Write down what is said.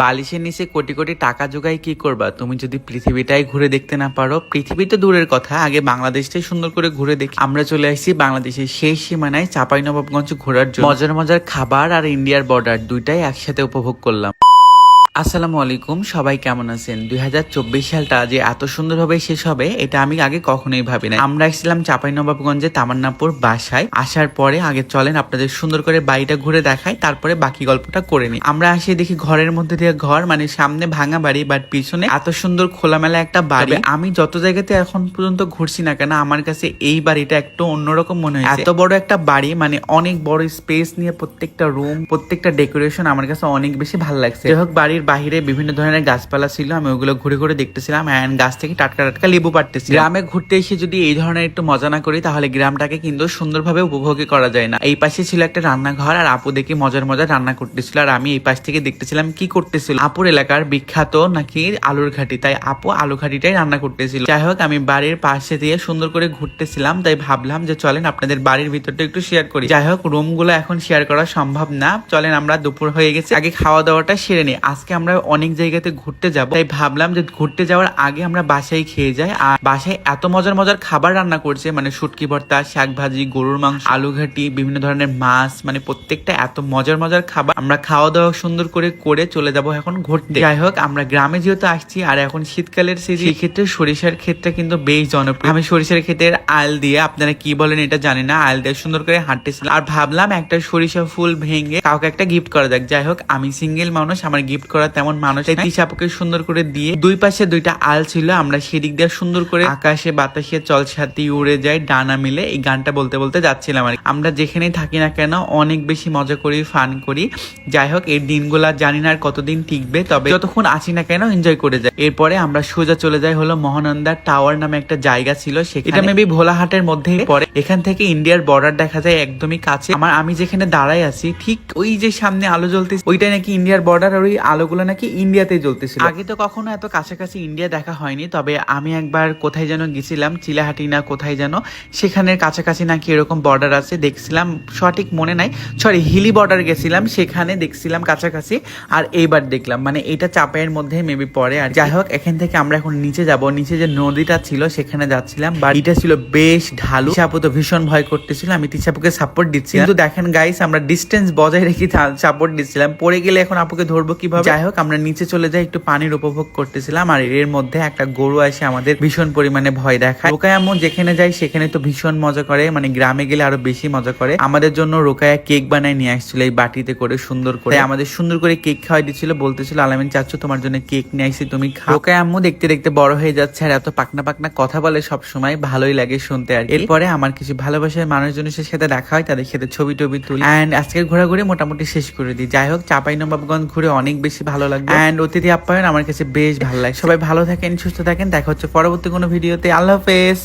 বালিশের নিচে কোটি কোটি টাকা জোগাই কি করবা? তুমি যদি পৃথিবীটাই ঘুরে দেখতে না পারো, পৃথিবী তো দূরের কথা, আগে বাংলাদেশটাই সুন্দর করে ঘুরে দেখি। আমরা চলে আসছি বাংলাদেশের শেষ সীমানায় চাপাই নবাবগঞ্জ ঘোরার জন্য। মজার মজার খাবার আর ইন্ডিয়ার বর্ডার দুইটাই একসাথে উপভোগ করলাম। আসসালামু আলাইকুম সবাই কেমন আছেন? দুই হাজার চব্বিশ সালটা যে এত সুন্দরভাবে শেষ হবে এটা আমি আগে কখনোই ভাবি না আমরা এসেছিলাম চাপাই নবাবগঞ্জে তামান্নাপুর বাসায়। আসার পরে আগে চলেন আপনাদের সুন্দর করে বাড়িটা ঘুরে দেখাই তারপরে বাকি গল্পটা করে নিই। আমরা আসি দেখি ঘরের মধ্যে দিয়ে ঘর মানে সামনে ভাঙা বাড়ি বাট পিছনে এত সুন্দর খোলামেলা একটা বাড়ি। আমি যত জায়গাতে এখন পর্যন্ত ঘুরছি না কেন আমার কাছে এই বাড়িটা একটু অন্যরকম মনে হয় এত বড় একটা বাড়ি মানে অনেক বড় স্পেস নিয়ে প্রত্যেকটা রুম প্রত্যেকটা ডেকোরেশন আমার কাছে অনেক বেশি ভালো লাগছে। যাই হোক বাড়ির বাহিরে বিভিন্ন ধরনের গাছপালা ছিল, আমি ওগুলো ঘুরে ঘুরে দেখতেছিলাম অ্যান্ড গাছ থেকে টাটকা টাটকা লেবু পাড়তেছি গ্রামে ঘুরতে এসে যদি এই ধরনের একটু মজা না করি, তাহলে গ্রামটাকে কিন্তু সুন্দরভাবে উপভোগই করা যায় না। এই পাশে ছিল একটা রান্নাঘর, আর আপু দেখে মজার মজার রান্না করতেছিল, আর আমি এই পাশ থেকে দেখতেছিলাম কি করতেছিল। আপুর এলাকার বিখ্যাত নাকি আলুর ঘাটি, তাই আপু আলু ঘাটিটাই রান্না করতেছিল। যাই হোক, আমি বাড়ির পাশে দিয়ে সুন্দর করে ঘুরতেছিলাম, তাই ভাবলাম যে চলেন আপনাদের বাড়ির ভিতরটা একটু শেয়ার করি। যাই হোক রুমগুলো এখন শেয়ার করা সম্ভব না। চলেন, আমরা দুপুর হয়ে গেছে, আগে খাওয়া দাওয়াটা সেরে নিই। আজকে আমরা অনেক জায়গাতে ঘুরতে যাব। তাই ভাবলাম যে ঘুরতে যাওয়ার আগে আমরা বাসায় খেয়ে যাই আর বাসায় এত মজার মজার খাবার রান্না করছে মানে শুটকি ভর্তা শাক ভাজি গরুর মাংস আলু ঘাটি বিভিন্ন ধরনের মাছ মানে প্রত্যেকটা এত মজার মজার খাবার আমরা খাওয়া দাওয়া সুন্দর করে করে চলে যাব এখন ঘুরতে। যাই হোক, আমরা গ্রামে যেহেতু আসছি আর এখন শীতকালের সিজন ক্ষেত্রে সরিষার ক্ষেত্রে কিন্তু বেশ জনপ্রিয়। আমি সরিষার ক্ষেতের আল দিয়ে আপনারা কি বলেন এটা জানি না, আল দিয়ে সুন্দর করে হাঁটতেছিলাম আর ভাবলাম একটা সরিষা ফুল ভেঙে কাউকে একটা গিফট করা যাক। যাই হোক, আমি সিঙ্গেল মানুষ, আমার গিফট করা তেমন মানুষ তাই তিশাপুকে সুন্দর করে দিয়ে দুই পাশে দুইটা আল ছিল। আমরা সেদিক দিয়ে সুন্দর করে আকাশে বাতাসে চল চলছাতি উড়ে যাই ডানা মিলে। এই গানটা বলতে বলতে যাচ্ছিলাম আর আমরা যেখানেই থাকি না কেন অনেক বেশি মজা করি ফান করি। যাই হোক এই দিনগুলা জানি না আর কতদিন টিকবে তবে যতক্ষণ আছি না কেন এনজয় করে যাই। এরপরে আমরা সোজা চলে যাই হলো মহানন্দা টাওয়ার নামে একটা জায়গা ছিল। এটা মেবি ভোলাহাটের মধ্যে পরে এখান থেকে ইন্ডিয়ার বর্ডার দেখা যায় একদমই কাছে। আমার আমি যেখানে দাঁড়াই আছি ঠিক ওই যে সামনে আলো জ্বলতে ওইটাই নাকি ইন্ডিয়ার বর্ডার আর ওই আলোগুলো নাকি ইন্ডিয়াতে জ্বলতেছিল। আগে তো কখনো এত কাছাকাছি ইন্ডিয়া দেখা হয়নি তবে আমি একবার কোথায় যেন গেছিলাম চিলাহাটি না কোথায় যেন সেখানের কাছাকাছি নাকি এরকম বর্ডার আছে দেখছিলাম সঠিক মনে নাই। সরি হিলি বর্ডার গেছিলাম সেখানে দেখছিলাম কাছাকাছি আর এইবার দেখলাম। মানে এটা চাপের মধ্যে মেবি পড়ে। আর যাই হোক এখান থেকে আমরা এখন নিচে যাব। নিচে যে নদীটা ছিল সেখানে যাচ্ছিলাম। বাড়িটা ছিল বেশ ঢালু। তিশাপু তো ভীষণ ভয় করতেছিল আমি তিশাপুকে সাপোর্ট দিচ্ছি কিন্তু দেখেন গাইস আমরা ডিস্টেন্স বজায় রেখে সাপোর্ট দিচ্ছিলাম। পড়ে গেলে এখন আপুকে ধরবো কীভাবে? যাই হোক আমরা নিচে চলে যাই, একটু পানির উপভোগ করতেছিলাম, আর এর মধ্যে একটা গরু এসে আমাদের ভীষণ পরিমাণে ভয় দেখায়। রোকায় আম্মু যেখানে যাই, সেখানে তো ভীষণ মজা করে মানে গ্রামে গেলে আরও বেশি মজা করে। আমাদের জন্য রোকায়া কেক বানায় নিয়ে আসছিল এই বাটিতে করে, সুন্দর করে। আমাদের সুন্দর করে কেক খাওয়াই দিচ্ছিল, বলতেছিল, আলামিন চাচ্ছ, তোমার জন্য কেক নিয়ে আসছি তুমি খাও। রোকায় আম্মু দেখতে দেখতে বড় হয়ে যাচ্ছে, আর এত পাকনা পাকনা কথা বলে সব সময় ভালোই লাগে শুনতে আর। এরপরে আমার কিছু ভালোবাসার মানুষজনের সাথে দেখা হয়, তাদের সাথে ছবি টবি তুলি। অ্যান্ড আজকের ঘোরাঘুরি মোটামুটি শেষ করে দিই। যাই হোক চাপাই নবাবগঞ্জ ঘুরে অনেক বেশি ভালো লাগবে। অ্যান্ড অতিথি আপ্যায়ন আমার কাছে বেশ ভালো লাগে সবাই ভালো থাকেন, সুস্থ থাকেন। দেখা হচ্ছে পরবর্তী কোনো ভিডিওতে। আল্লাহ হাফেজ।